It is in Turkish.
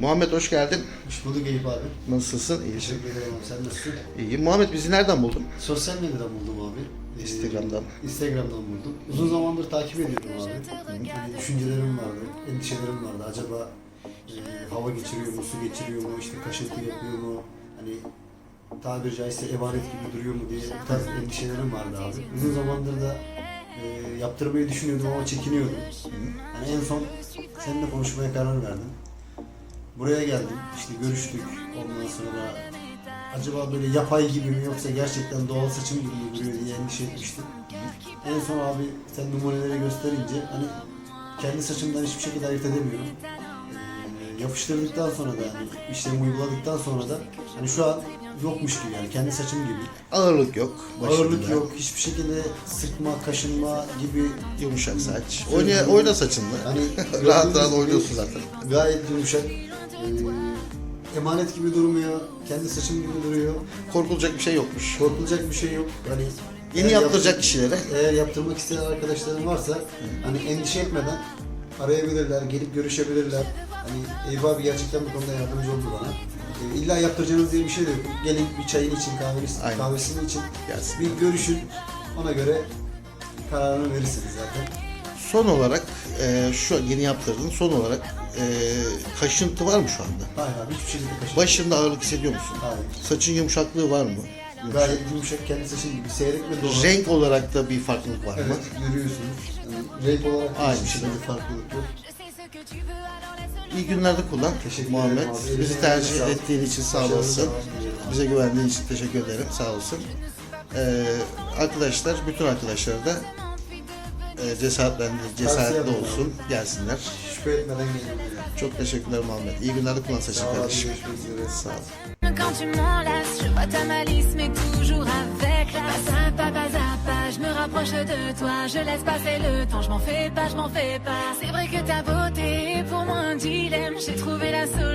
Muhammed hoş geldin. Hoş bulduk Eyüp abi. Nasılsın? İyisin. Teşekkür ederim abi. Sen nasılsın? İyiyim. Muhammed bizi nereden buldun? Sosyal medyadan buldum abi. Ee, Instagram'dan. Instagram'dan buldum. Uzun zamandır takip ediyordum abi. Hani düşüncelerim vardı, endişelerim vardı. Acaba e, hava geçiriyor mu, su geçiriyor mu, işte kaşıntı yapıyor mu? Hani tabiri caizse emanet gibi duruyor mu diye bu tarz endişelerim vardı abi. Uzun zamandır da e, yaptırmayı düşünüyordum ama çekiniyordum. Yani en son seninle konuşmaya karar verdim. Buraya geldim, işte görüştük. Ondan sonra acaba böyle yapay gibi mi yoksa gerçekten doğal saçım gibi mi duruyor diye endişe etmiştim. En son abi sen numuneleri gösterince hani kendi saçımdan hiçbir şekilde ayırt edemiyorum. Ee, yapıştırdıktan sonra da hani işlemi uyguladıktan sonra da hani şu an yokmuş gibi yani kendi saçım gibi. Ağırlık yok. başında. Ağırlık yok, hiçbir şekilde sıkma, kaşınma gibi Yumuşak saç. Oyna, oyna saçınla. Hani rahat rahat oynuyorsun zaten. Gayet yumuşak. Emanet gibi durmuyor. Kendi saçım gibi duruyor. Korkulacak bir şey yokmuş. Korkulacak bir şey yok. Hani Yeni eğer yaptıracak yaptır- kişilere Eğer yaptırmak isteyen arkadaşlarım varsa hani endişe etmeden arayabilirler, gelip görüşebilirler. Hani Eyüp abi gerçekten bu konuda yardımcı oldu bana. Ee, illa yaptıracağınız diye bir şey de yok. Gelin bir çayını için, kahveniz, Aynen. kahvesini için gelsin. bir görüşün. Ona göre kararını verirsiniz zaten. Son olarak e, şu yeni yaptırdın. Son olarak e, kaşıntı var mı şu anda? Hayır abi hiçbir şekilde kaşın. Başında ağırlık hissediyor musun? Hayır. Saçın yumuşaklığı var mı? Yumuşak. Gayet yumuşak kendi saçım gibi seyrek ve doğal. Renk olarak da bir farklılık var mı? Evet görüyorsunuz. Yani renk olarak da Aynı hiçbir şey. şekilde farklılık yok. İyi günlerde kullan Teşekkür Muhammed. ederim abi. Bizi tercih sağlık. ettiğin için sağ Başarılı olasın. devam dilerim. Bize güvendiğin için teşekkür ederim. Sağ olsun. Ee, arkadaşlar, bütün arkadaşlar da e, cesaretlendi, cesaretli olsun. Gelsinler. Şüphe etmeden gelin. Çok teşekkürler Muhammed. İyi günlerde kullan saçın Sağ ol abi, kardeşim. görüşmek üzere. Sağ ol. Quand tu m'enlaces, je vois ta malice, mais toujours avec la Pas à pas, pas à pas, je me rapproche de toi, je laisse passer le temps, je m'en fais pas, je m'en fais pas. C'est vrai que ta beauté est pour moi un dilemme, j'ai trouvé la solution